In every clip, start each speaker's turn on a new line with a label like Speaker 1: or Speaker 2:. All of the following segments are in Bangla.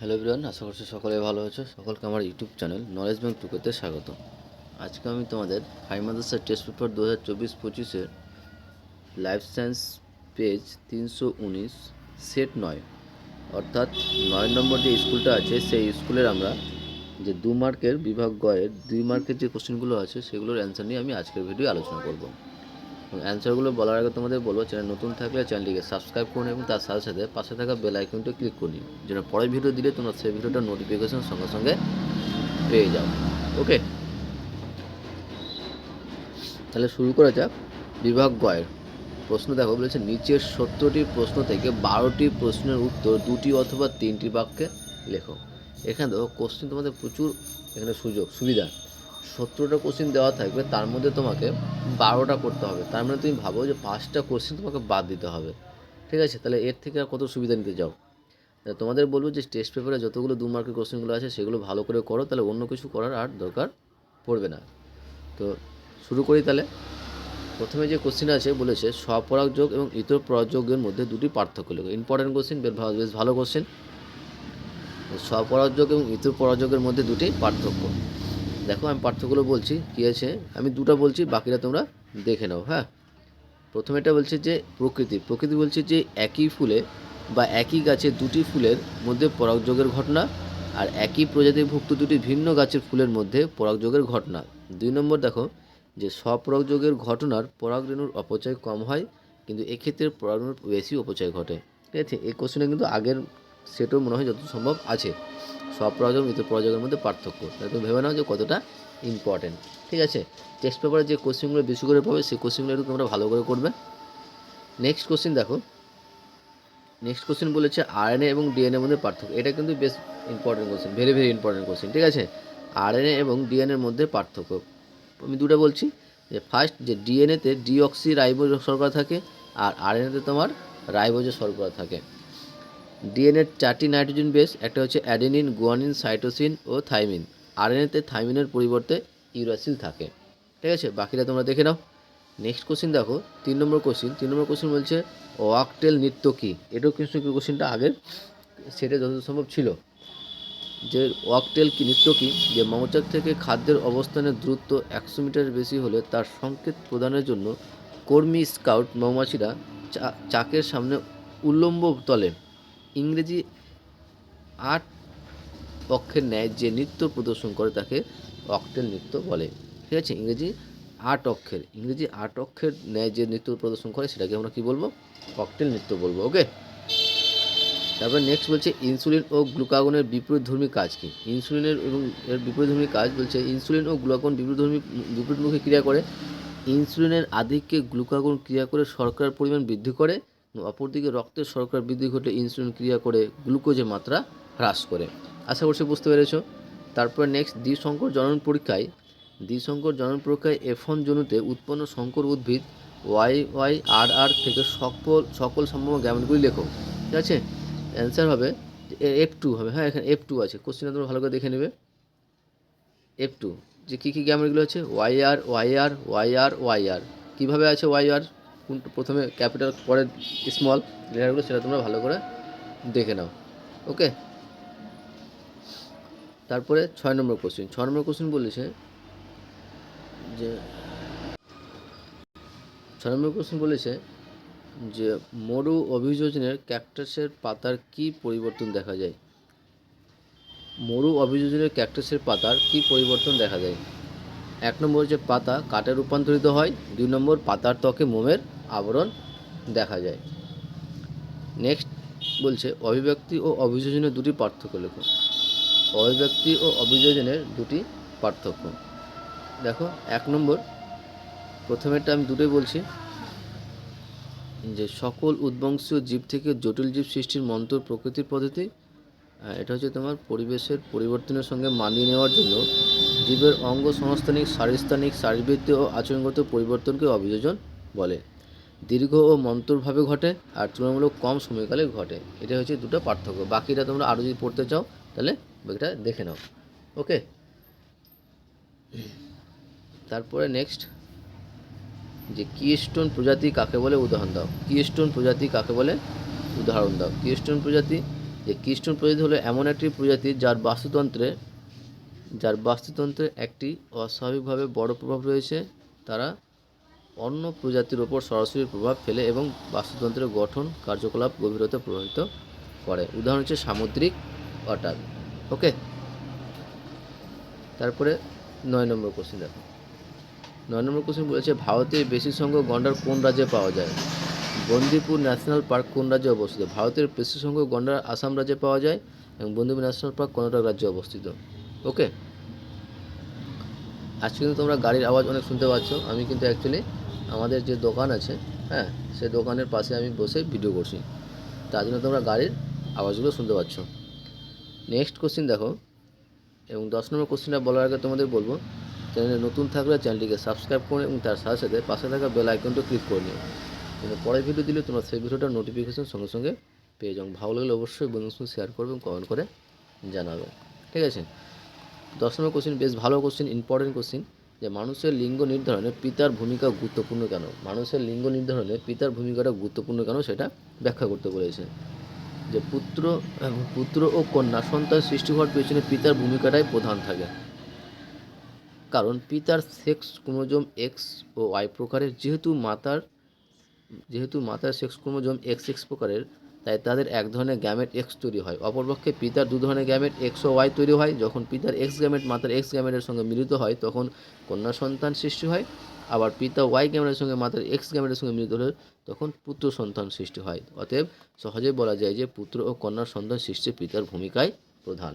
Speaker 1: হ্যালো এভরিওয়ান, আশা করছি সকলে ভালো আছো। সকলকে আমার ইউটিউব চ্যানেল নলেজ ব্যাংক টুকুতে স্বাগত। আজকে আমি তোমাদের হাই মাদ্রাসার টেস্ট পেপার দু হাজার চব্বিশ পঁচিশের লাইফ সায়েন্স পেজ তিনশো উনিশ সেট নয়, অর্থাৎ নয় নম্বর যে স্কুলটা আছে, সেই স্কুলের আমরা যে দু মার্কের বিভাগ গয়ের দুই মার্কের যে কোশ্চেনগুলো আছে, সেগুলোর অ্যান্সার নিয়ে আমি আজকের ভিডিও আলোচনা করব। অ্যান্সারগুলো বলার আগে তোমাদের বলব চ্যানেল নতুন থাকলে চ্যানেলটিকে সাবস্ক্রাইব করুন এবং তার সাথে সাথে পাশে থাকা বেল আইকনটা ক্লিক করে নিন যেন পরের ভিডিও দিলে তোমরা সেই ভিডিওটা নোটিফিকেশন সঙ্গে সঙ্গে পেয়ে যাও। ওকে তাহলে শুরু করা যাক। বিভাগ গয়ের প্রশ্ন দেখো, বলেছে নিচের সত্তরটি প্রশ্ন থেকে বারোটি প্রশ্নের উত্তর দুটি অথবা তিনটি বাক্যে লেখো। এখানে দেখো কোশ্চেন তোমাদের প্রচুর এখানে সুযোগ, সুবিধা। সত্তরটা কোশ্চেন দেওয়া থাকবে, তার মধ্যে তোমাকে বারোটা করতে হবে। তার মানে তুমি ভাবো যে পাঁচটা কোশ্চেন তোমাকে বাদ দিতে হবে। ঠিক আছে? তাহলে এর থেকে আর কত সুবিধা নিতে যাও? তোমাদের বলব যে টেস্ট পেপারে যতগুলো দু মার্কের কোশ্চেনগুলো আছে, সেগুলো ভালো করে করো, তাহলে অন্য কিছু করার আর দরকার পড়বে না। তো শুরু করি তাহলে। প্রথমে যে কোশ্চেন আছে, বলেছে স্বপরাগ যোগ এবং ইতর পরাগযোগের মধ্যে দুটি পার্থক্য লেখো। ইম্পর্টেন্ট কোশ্চেন বেশ ভালো বেশ ভালো কোশ্চেন স্বপরাগ যোগ এবং ইতর পরাগযোগের মধ্যে দুটি পার্থক্য। দেখো, আমি পার্থক্যগুলো বলছি, কী আছে? আমি দুটো বলছি, বাকিটা তোমরা দেখে নাও হ্যাঁ? প্রথমে এটা বলছে যে প্রকৃতি। প্রকৃতি বলছে যে একই ফুলে বা একই গাছে দুটি ফুলের মধ্যে পরাগযোগের ঘটনা আর একই প্রজাতিভুক্ত দুটি ভিন্ন গাছের ফুলের মধ্যে পরাগযোগের ঘটনা। দুই নম্বর দেখো, যে স্বপরাগযোগের ঘটনার পরাগরেণুর অপচয় কম হয়, কিন্তু এক্ষেত্রে পরাগরেণুর বেশি অপচয় ঘটে। ঠিক আছে? এই কোশ্চেনে কিন্তু আগের সেটও মনে হয় যত সম্ভব আছে। স্বপরাগযোগ মৃত প্রয়োজনের মধ্যে পার্থক্য। তাহলে তুমি ভেবে নাও যে কতটা ইম্পর্টেন্ট ঠিক আছে? টেক্সট পেপারে যে কোশ্চেনগুলো বেশি করে পাবে, সেই কোশ্চেনগুলো একটু তোমরা ভালো করে করবে। নেক্সট কোশ্চেন দেখো। নেক্সট কোশ্চেন বলেছে আরএনএ এবং ডিএনএ মধ্যে পার্থক্য। এটা কিন্তু বেশ important question very very important question ঠিক আছে? আরএনএ এবং ডিএনএর মধ্যে পার্থক্য। আমি দুটো বলছি। যে ফার্স্ট যে ডিএনএতে ডিঅক্সি রাইবোজ শর্করা থাকে, আর আরএনএতে তোমার রাইবোজের শর্করা থাকে। ডিএনএর চারটি নাইট্রোজেন বেস একটা হচ্ছে অ্যাডেনিন, গুয়ানিন, সাইটোসিন ও থাইমিন। আরএনএতে থাইমিনের পরিবর্তে ইউরাসিল থাকে। ঠিক আছে, বাকিটা তোমরা দেখে নাও। নেক্সট কোশ্চেন দেখো, তিন নম্বর কোশ্চেন তিন নম্বর কোশ্চেন বলছে, ওয়াকটেল নৃত্য কী? এটাও কিন্তু কোশ্চেনটা আগের। সেটা যত সম্ভব ছিল। যে ওয়াকটেল কি, নৃত্য কী? যে মৌচাক থেকে খাদ্যের অবস্থানের দূরত্ব একশো মিটারের বেশি হলে তার সংকেত প্রদানের জন্য কর্মী স্কাউট মৌমাছিরা চাকের সামনে উল্লম্ব তলে ইংরেজি আট অক্ষের ন্যায় যে নৃত্য প্রদর্শন করে তাকে অক্টেল নৃত্য বলে। ঠিক আছে? ইংরেজি আট অক্ষের, ইংরেজি আট অক্ষের ন্যায় যে নৃত্য প্রদর্শন করে সেটাকে আমরা কী বলব? অক্টেল নৃত্য বলব ওকে তারপরে নেক্সট বলছে ইনসুলিন ও গ্লুকাগনের বিপরীতধর্মী কাজ কী? ইনসুলিনের এবং এর বিপরীতধর্মী কাজ বলছে ইনসুলিন ও গ্লুকাগন বিপরীতধর্মী, বিপরীতমুখী ক্রিয়া করে। ইনসুলিনের আধিক্যে গ্লুকাগন ক্রিয়া করে শর্করার পরিমাণ বৃদ্ধি করে। অপরদিকে রক্তের শর্করা বৃদ্ধি ঘটে ইনসুলিন ক্রিয়া করে গ্লুকোজের মাত্রা হ্রাস করে। আশা করছি বুঝতে পেরেছ। তারপর নেক্সট দ্বিসংকর জনন পরীক্ষায়। দ্বিসংকর জনন পরীক্ষায় এফন জনুতে উৎপন্ন সংকর উদ্ভিদ ওয়াই ওয়াই আর আর থেকে সকল সকল সম্ভাব্য জ্ঞানগুলি লেখো। ঠিক আছে? অ্যান্সার হবে এফ টু হবে। হ্যাঁ এখানে এফ টু আছে। কোশ্চেনটা তোমরা ভালো করে দেখে নেবে। এফ টু যে কী কী গ্যামেটগুলো আছে? Y R Y R Y R Y R. কীভাবে আছে ওয়াই আর? প্রথমে ক্যাপিটাল, পরে স্মল লেটারগুলো সেটা তোমরা ভালো করে দেখে নাও। ওকে? তারপরে ছয় নম্বর কোশ্চেন ছয় নম্বর কোশ্চেন বলেছে যে, ছয় নম্বর কোশ্চেন বলেছে যে, মরু অভিযোজনের ক্যাকটাসের পাতার কি পরিবর্তন দেখা যায়? মরু অভিযোজনের ক্যাকটাসের পাতার কি পরিবর্তন দেখা যায়? এক নম্বর যে পাতা কাটে রূপান্তরিত হয়, দুই নম্বর পাতার ত্বকে মোমের আবরণ দেখা যায়। নেক্সট বলছে, অভিব্যক্তি ও অভিযোজনের দুটি পার্থক্য লেখো অভিব্যক্তি ও অভিযোজনের দুটি পার্থক্য। দেখো, এক নম্বর, প্রথমেরটা আমি দুটোই বলছি। যে সকল উদ্বংশীয় জীব থেকে জটিল জীব সৃষ্টির মন্ত্র প্রকৃতির পদ্ধতি এটা হচ্ছে তোমার পরিবেশের পরিবর্তনের সঙ্গে মানিয়ে নেওয়ার জন্য জীবের অঙ্গ সংস্থানিক শারীরস্থানিক, শারীরবৃত্তীয় ও আচরণগত পরিবর্তনকে অভিযোজন বলে। দীর্ঘ ও মন্তরভাবে ঘটে আর তুলনামূলক কম সময়কালে ঘটে। এটা হচ্ছে দুটো পার্থক্য। বাকিটা তোমরা আরও যদি পড়তে চাও, তাহলে বাকিটা দেখে নাও। ওকে? তারপরে নেক্সট যে কিস্টোন প্রজাতি কাকে বলে? উদাহরণ দাও। কিস্টোন প্রজাতি কাকে বলে? উদাহরণ দাও। কিস্টোন প্রজাতি, যে কৃষ্ণ প্রজাতি হলো এমন একটি প্রজাতি যার বাস্তুতন্ত্রে যার বাস্তুতন্ত্রে একটি অস্বাভাবিকভাবে বড় প্রভাব রয়েছে। তারা অন্য প্রজাতির ওপর সরাসরি প্রভাব ফেলে এবং বাস্তুতন্ত্রের গঠন কার্যকলাপ গভীরতা প্রভাবিত করে। উদাহরণ হচ্ছে সামুদ্রিক অটার ওকে? তারপরে নয় নম্বর কোশ্চেন দেখো। নয় নম্বর কোশ্চেন বলেছে, ভারতের বেশি সংখ্যক গন্ডার কোন রাজ্যে পাওয়া যায়? বন্দিপুর ন্যাশনাল পার্ক কোন রাজ্যে অবস্থিত? ভারতের বেশি সংখ্যক গন্ডার আসাম রাজ্যে পাওয়া যায় এবং বন্দিপুর ন্যাশনাল পার্ক কর্ণাটক রাজ্যে অবস্থিত। ওকে? আজকে কিন্তু তোমরা গাড়ির আওয়াজ অনেক শুনতে পাচ্ছ। আমি কিন্তু অ্যাকচুয়ালি আমাদের যে দোকান আছে হ্যাঁ সে দোকানের পাশে আমি বসে ভিডিও করছি। তার জন্য তোমরা গাড়ির আওয়াজগুলো শুনতে পাচ্ছ। নেক্সট কোশ্চিন দেখো, এবং দশ নম্বর কোশ্চেনটা বলার আগে তোমাদের বলব, চ্যানেলে নতুন থাকলে চ্যানেলটিকে সাবস্ক্রাইব করে এবং তার সাথে সাথে পাশে থাকা বেল আইকনটা ক্লিক করে নিও। কিন্তু পরের ভিডিও দিলে তোমরা সেই ভিডিওটার নোটিফিকেশন সঙ্গে সঙ্গে পেয়ে যাও। ভালো লাগলে অবশ্যই বন্ধুর সঙ্গে শেয়ার করবে এবং কমেন্ট করে জানাবে। ঠিক আছে? দশ নম্বর কোশ্চেন বেশ ভালো কোশ্চেন ইম্পর্টেন্ট কোশ্চেন যে মানুষের লিঙ্গ নির্ধারণে পিতার ভূমিকা গুরুত্বপূর্ণ কেন? মানুষের লিঙ্গ নির্ধারণে পিতার ভূমিকাটা গুরুত্বপূর্ণ কেন সেটা ব্যাখ্যা করতে বলেছে। যে পুত্র পুত্র ও কন্যা সন্তান সৃষ্টি হওয়ার পেছনে পিতার ভূমিকাটাই প্রধান থাকে। কারণ পিতার সেক্স ক্রোমোজোম এক্স ও ওয়াই প্রকারের, যেহেতু মাতার যেহেতু মাতার সেক্স ক্রোমোজোম এক্স এক্স প্রকারের তাই তাদের এক ধরনের গ্যামেট এক্স তৈরি হয়। অপরপক্ষে পিতার দু ধরনের গ্যামেট এক্স ও ওয়াই তৈরি হয়। যখন পিতার এক্স গ্যামেট মাতার এক্স গ্যামেটের সঙ্গে মিলিত হয়, তখন কন্যা সন্তান সৃষ্টি হয়। আবার পিতা ওয়াই গ্যামেটের সঙ্গে মাতার এক্স গ্যামেটের সঙ্গে মিলিত হলে তখন পুত্র সন্তান সৃষ্টি হয়। অতএব সহজেই বলা যায় যে পুত্র ও কন্যার সন্তান সৃষ্টি পিতার ভূমিকায় প্রধান।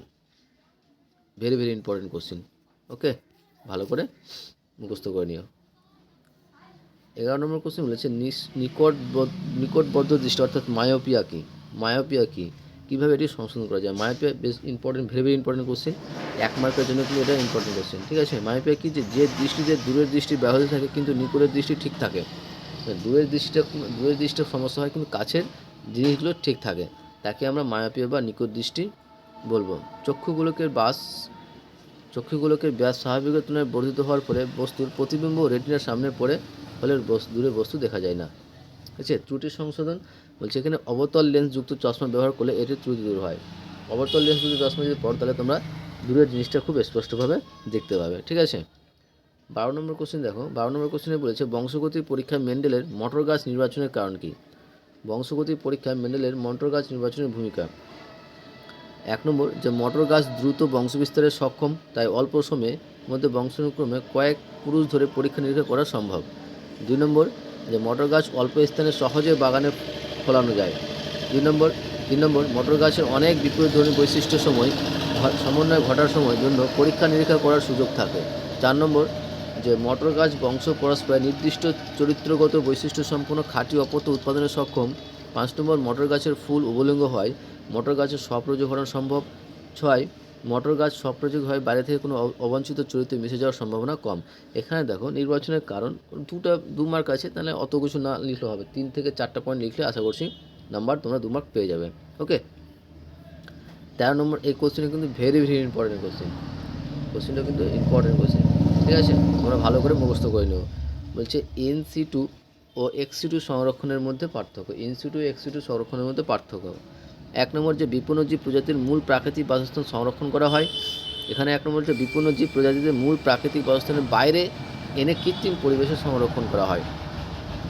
Speaker 1: Very very important question okay ভালো করে মুখস্থ করে নিও। এগারো নম্বর কোশ্চেন বলেছে নিকট নিকটবদ্ধ দৃষ্টি অর্থাৎ মায়োপিয়া কি? মায়োপিয়া কি? কীভাবে এটি সংশোধন করা যায়? মায়োপিয়া বেশ important very very important question এক মার্কের জন্য কিন্তু এটা ইম্পর্টেন্ট কোশ্চেন ঠিক আছে? মায়োপিয়া কি যে যে দৃষ্টিতে দূরের দৃষ্টি ব্যাহত থাকে, কিন্তু নিকটের দৃষ্টি ঠিক থাকে? দূরের দৃষ্টিটা, দূরের দৃষ্টির সমস্যা হয়, কিন্তু কাছের জিনিসগুলো ঠিক থাকে। তাকে আমরা মায়োপিয়া বা নিকট দৃষ্টি বলব। চক্ষুগুলোকের বাস, চক্ষুগুলোকে ব্যাস স্বাভাবিকের তুলনায় বর্ধিত হওয়ার ফলে বস্তুর প্রতিবিম্ব রেটিনার সামনে পড়ে ফলে দূরে বস্তু দেখা যায় না। ঠিক আছে ত্রুটি সংশোধন বলছে এখানে অবতল লেন্স যুক্ত চশমা ব্যবহার করলে এটির ত্রুটি দূর হয়। অবতল লেন্স যুক্ত চশমা যদি পড়ো, তাহলে তোমরা দূরের জিনিসটা খুব স্পষ্টভাবে দেখতে পাবে, ঠিক আছে? বারো নম্বর কোশ্চেন দেখো। বারো নম্বর কোশ্চেনে বলেছে, বংশগতির পরীক্ষা মেন্ডেলের মটর গাছ নির্বাচনের কারণ কি? বংশগতির পরীক্ষা মেন্ডেলের মটর গাছ নির্বাচনের ভূমিকা। এক নম্বর, যে মটর গাছ দ্রুত বংশবিস্তারে সক্ষম, তাই অল্প সময়ে মধ্যে বংশানুক্রমে কয়েক পুরুষ ধরে পরীক্ষা নিরীক্ষা করা সম্ভব। দুই নম্বর যে মটর গাছ অল্প স্থানে সহজে বাগানে ফলানো যায়। দুই নম্বর, তিন নম্বর, মটর গাছের অনেক বিপরীত ধরনের বৈশিষ্ট্য সময় সমন্বয় ঘটার সময় জন্য পরীক্ষা নিরীক্ষা করার সুযোগ থাকে। চার নম্বর, যে মটর গাছ বংশ পরস্পর নির্দিষ্ট চরিত্রগত বৈশিষ্ট্য সম্পন্ন খাঁটি অপত্য উৎপাদনে সক্ষম। পাঁচ নম্বর, মটর গাছের ফুল উবলিঙ্গ হয়। মটর গাছের স্বপ্রযোগ ঘটানো সম্ভব। ছয় মটর গাছ স্বপ্রযোগ হয় বাইরে থেকে কোনো অবাঞ্ছিত চরিত্রে মিশে যাওয়ার সম্ভাবনা কম। এখানে দেখো, নির্বাচনের কারণ, দুটা, দু মার্ক আছে, তাহলে অত কিছু না লিখলে হবে। তিন থেকে চারটা পয়েন্ট লিখলে আশা করছি নাম্বার তোমরা দু মার্ক পেয়ে যাবে। ওকে তেরো নম্বর, এই কোশ্চেনটা কিন্তু ভেরি ভেরি ইম্পর্টেন্ট কোশ্চেন কোশ্চেনটা কিন্তু ইম্পর্টেন্ট কোশ্চেন ঠিক আছে? তোমরা ভালো করে মুখস্থ করে নেব বলছে এনসি টু ও এক্স টু সংরক্ষণের মধ্যে পার্থক্য। এন সি টু এক্সি টু সংরক্ষণের মধ্যে পার্থক্য। এক নম্বর যে বিপন্নজীব প্রজাতির মূল প্রাকৃতিক বাসস্থান সংরক্ষণ করা হয়। এখানে এক নম্বর যে বিপন্নজীব প্রজাতিদের মূল প্রাকৃতিক বাসস্থানের বাইরে এনে কৃত্রিম পরিবেশে সংরক্ষণ করা হয়।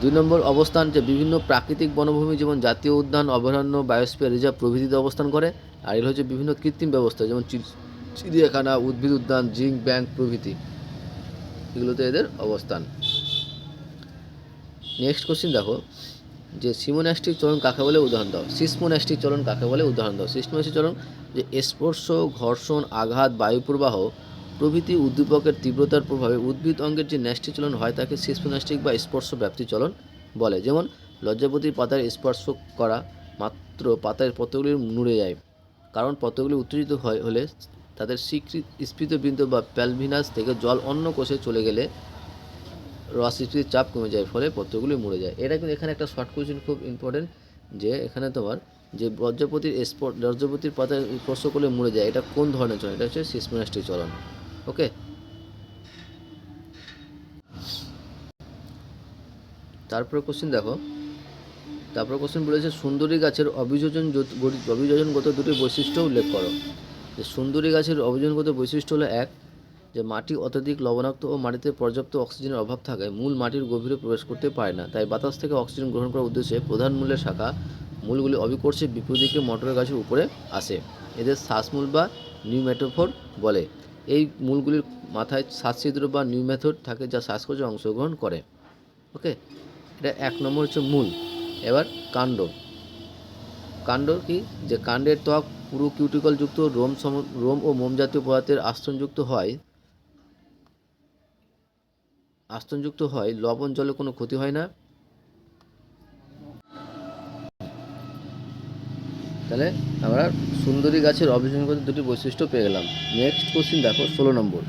Speaker 1: দুই নম্বর অবস্থান যে বিভিন্ন প্রাকৃতিক বনভূমি যেমন জাতীয় উদ্যান, অভয়ারণ্য বায়োস্পিয়ার রিজার্ভ প্রভৃতিতে অবস্থান করে। আর এগুলো হচ্ছে বিভিন্ন কৃত্রিম ব্যবস্থা যেমন চিড়িয়াখানা, উদ্ভিদ উদ্যান, জিঙ্ক ব্যাংক প্রভৃতি। এগুলোতে এদের অবস্থান। নেক্সট কোশ্চিন দেখো। যে সিমোন্যাস্টিক চলন কাকে বলে? উদাহরণ দাও। সিসমোন্যাস্টিক চলন কাকে বলে? উদাহরণ দাও। সিসমোন্যাস্টিক চলন যে স্পর্শ, ঘর্ষণ, আঘাত, বায়ু প্রবাহ প্রভৃতি উদ্দীপকের তীব্রতার প্রভাবে উদ্ভিদ অঙ্গের যে ন্যাস্টিক চলন হয়, তাকে সিসমোন্যাস্টিক বা স্পর্শ ব্যাপ্তি চলন বলে। যেমন লজ্জাপতির পাতার স্পর্শ করা মাত্র পাতার পত্রগুলি নুড়ে যায়। কারণ পত্রগুলি উত্তেজিত হয় হলে তাদের স্বীকৃত স্ফীত বিন্দু বা প্যালভিনাস থেকে জল অন্য কোষে চলে গেলে রসিটির চাপ কমে যায়, ফলে পত্রগুলি মরে যায়। এটা কিন্তু এখানে একটা শর্ট কোয়েশ্চেন খুব ইম্পর্টেন্ট যে এখানে তোমার যে বজ্রপতির স্পট বজ্রপতির পাতা স্পর্শ করলে মরে যায়, এটা কোন ধরনের চলন? এটা হচ্ছে সিসমোনাস্টিক চলন ওকে তারপরে কোশ্চেন দেখো। তারপর কোশ্চেন বলেছে, সুন্দরী গাছের অভিযোজন অভিযোজনগত দুটি বৈশিষ্ট্য উল্লেখ করো। যে সুন্দরী গাছের অভিযোজনগত বৈশিষ্ট্য হলো এক যে মাটি অত্যধিক লবণাক্ত ও মাটিতে পর্যাপ্ত অক্সিজেনের অভাব থাকায় মূল মাটির গভীরে প্রবেশ করতে পারে না। তাই বাতাস থেকে অক্সিজেন গ্রহণ করার উদ্দেশ্যে প্রধান মূলের শাখা মূলগুলি অবিকর্ষে বিপরীত দিকে মটর গাছের উপরে আসে। এদের শ্বাসমূল বা নিউমেটোফোর বলে। এই মূলগুলির মাথায় শ্বাসছিদ্র বা নিউমেথড থাকে যা শ্বাসকোষে অংশগ্রহণ করে। ওকে? এটা এক নম্বর হচ্ছে মূল। এবার কাণ্ড। কাণ্ড কি? যে কাণ্ডের ত্বক পুরো কিউটিকলযুক্ত রোম সম, রোম ও মোম জাতীয় পদার্থের আস্তনযুক্ত হয় আস্তনযুক্ত হয়, লবণ জলে কোনো ক্ষতি হয় না। তাহলে আমরা সুন্দরী গাছের অভিযোজনগত দুটি বৈশিষ্ট্য পেয়ে গেলাম। নেক্সট কোশ্চিন দেখো, ষোলো নম্বর।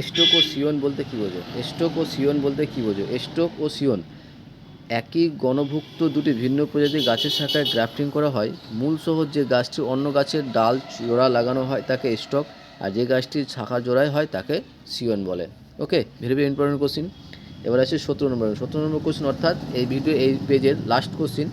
Speaker 1: এস্টোক ও সিয়ন বলতে কী বোঝো? এস্টোক ও সিয়ন বলতে কী বোঝো? এস্টোক ও সিয়ন একই গণভুক্ত দুটি ভিন্ন প্রজাতির গাছের শাখায় গ্রাফটিং করা হয়। মূল সহ যে গাছটি অন্য গাছের ডাল জোড়া লাগানো হয়, তাকে স্টক, আর যে গাছটির শাখা জোড়ায় হয়, তাকে সিয়ন বলে। Okay very very important question এবার আছে সতেরো নম্বর সতেরো নম্বর কোশ্চিন অর্থাৎ এই ভিডিও এই পেজের লাস্ট কোশ্চিন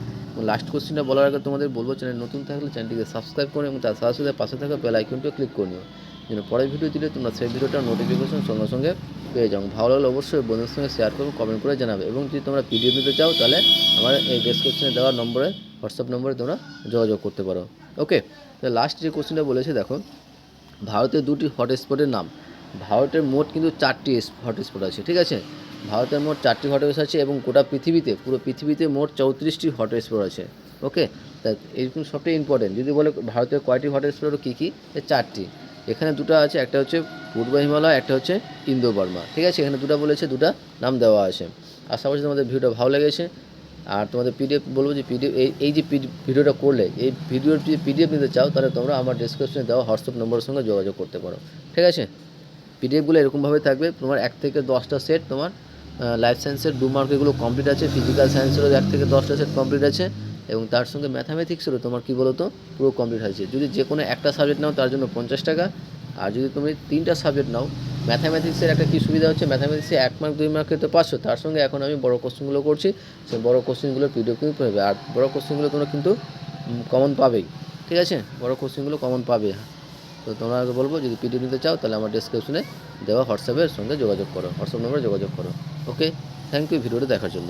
Speaker 1: লাস্ট কোশ্চিনটা বলার আগে তোমাদের বলব চ্যানেল নতুন থাকলে চ্যানেলটিকে সাবস্ক্রাইব করে এবং তার সাথে সাথে পাশে থাকা বেল আইকনটিও ক্লিক করে নিও। যেন পরের ভিডিও দিলে তোমরা সেই ভিডিওটার নোটিফিকেশন সঙ্গে সঙ্গে পেয়ে যাও। ভালো লাগলে অবশ্যই বন্ধুদের সঙ্গে শেয়ার করো কমেন্ট করে জানাবে। এবং যদি তোমরা পিডিএফ নিতে চাও, তাহলে আমার এই ডেসক্রিপশনে দেওয়া নম্বরে হোয়াটসঅ্যাপ নম্বরে তোমরা যোগাযোগ করতে পারো। ওকে লাস্ট যে কোশ্চেনটা বলেছে, দেখো ভারতের দুটি হটস্পটের নাম। ভারতের মোট কিন্তু চারটি হটস্পট আছে, ঠিক আছে? ভারতের মোট চারটি হটস্পট আছে এবং গোটা পৃথিবীতে, পুরো পৃথিবীতে মোট চৌত্রিশটি হটস্পট আছে ওকে তা এইরকম সবটাই ইম্পর্টেন্ট যদি বলে ভারতের কয়টি হটস্পট কী কী? চারটি। এখানে দুটো আছে, একটা হচ্ছে পূর্ব হিমালয়, একটা হচ্ছে ইন্দো বর্মা ঠিক আছে? এখানে দুটো বলেছে, দুটা নাম দেওয়া আছে। আশা করছি তোমাদের ভিডিওটা ভালো লেগেছে। আর তোমাদের পিডিএফ বলব যে পিডিএফ এই এই যে ভিডিওটা করলে, এই ভিডিওর যদি পিডিএফ নিতে চাও, তাহলে তোমরা আমার ডিসক্রিপশনে দেওয়া হোয়াটসঅ্যাপ নম্বরের সঙ্গে যোগাযোগ করতে পারো, ঠিক আছে? পিডিএফগুলো এরকমভাবে থাকবে। তোমার এক থেকে দশটা সেট তোমার লাইফ সায়েন্সের দু মার্কেগুলো কমপ্লিট আছে ফিজিক্যাল সায়েন্সেরও এক থেকে দশটা সেট কমপ্লিট আছে এবং তার সঙ্গে ম্যাথামেটিক্সেরও তোমার কী বলো তো পুরো কমপ্লিট আছে যদি যে কোনো একটা সাবজেক্ট নাও তার জন্য পঞ্চাশ টাকা, আর যদি তুমি তিনটা সাবজেক্ট নাও ম্যাথামেটিক্সের একটা কী সুবিধা হচ্ছে ম্যাথামেটিক্সে এক মার্ক দুই মার্কে তো পাচ্ছ, তার সঙ্গে এখন আমি বড় কোশ্চেনগুলো করছি সেই বড় কোশ্চেনগুলোর পিডিএফ কিন্তু পাবে, আর বড় কোশ্চেনগুলো তোমরা কিন্তু কমন পাবেই, ঠিক আছে? বড় কোশ্চেনগুলো কমন পাবে। তো তোমরা আগে বলব, যদি পিডিএফ নিতে চাও, তাহলে আমার ডিসক্রিপশনে দেওয়া হোয়াটসঅ্যাপের সঙ্গে যোগাযোগ করো হোয়াটসঅ্যাপ নম্বরে যোগাযোগ করো। ওকে থ্যাংক ইউ ভিডিওটা দেখার জন্য।